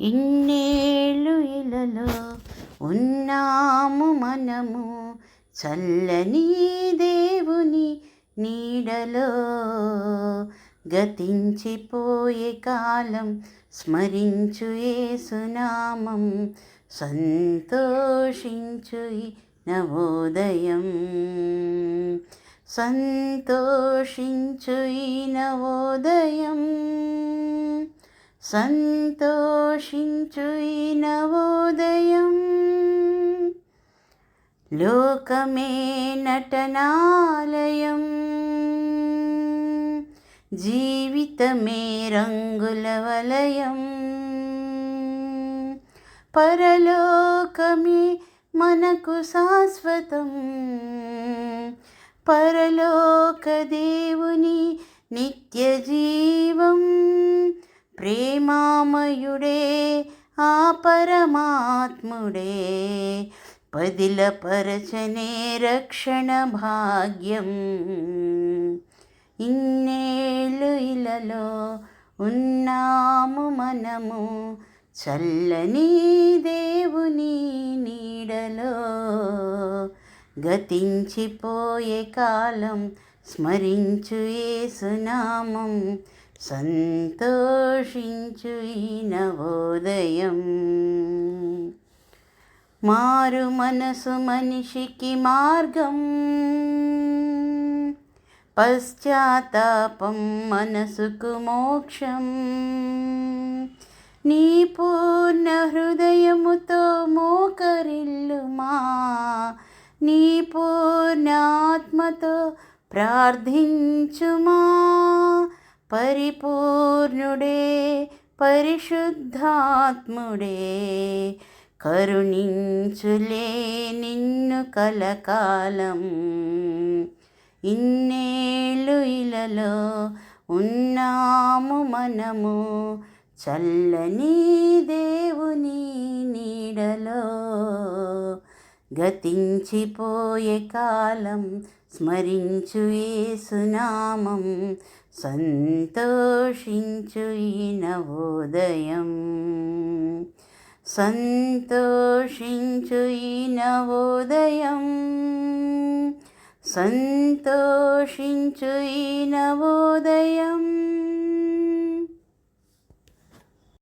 ఇన్నేళ్ళు ఇలలో ఉన్నాము మనము. చల్లని దేవుని నీడలో గతించిపోయే కాలం స్మరించు ఏసునామం సంతోషించు నవోదయం. సంతోషించు నవోదయం. సంతోషించు ఈ నవోదయం లోకమే నటనాలయం. జీవితమే రంగుల వలయం. పరలోకమే మనకు శాశ్వతం. పరలోక దేవుని నిత్య జీవ ప్రేమామయుడే ఆ పరమాత్ముడే. పదిల పరచనే రక్షణ భాగ్యం. ఇన్నేళ్ళు ఇలలో ఉన్నాము మనము చల్లని దేవుని నీడలో. గతించిపోయే కాలం స్మరించు ఏసునామం సంతోషించు ఈ నవోదయం మారు మనసు మనిషికి మార్గం. పశ్చాత్తాపం మనసుకు మోక్షం. నీ పూర్ణ హృదయముతో మోకరిల్లుమా. నీ పూర్ణ ఆత్మతో ప్రార్థించుమా. పరిపూర్ణుడే పరిశుద్ధాత్ముడే. కరుణించులే నిన్ను కలకాలం. ఇన్నేళ్ళు ఇలలో ఉన్నాము మనము. చల్లని దేవుని నీడలో గతించిపోయే కాలం స్మరించు ఏసునామం సంతోషించు ఈ నవోదయం. సంతోషించు ఈ నవోదయం సంతోషించు ఈ నవోదయం.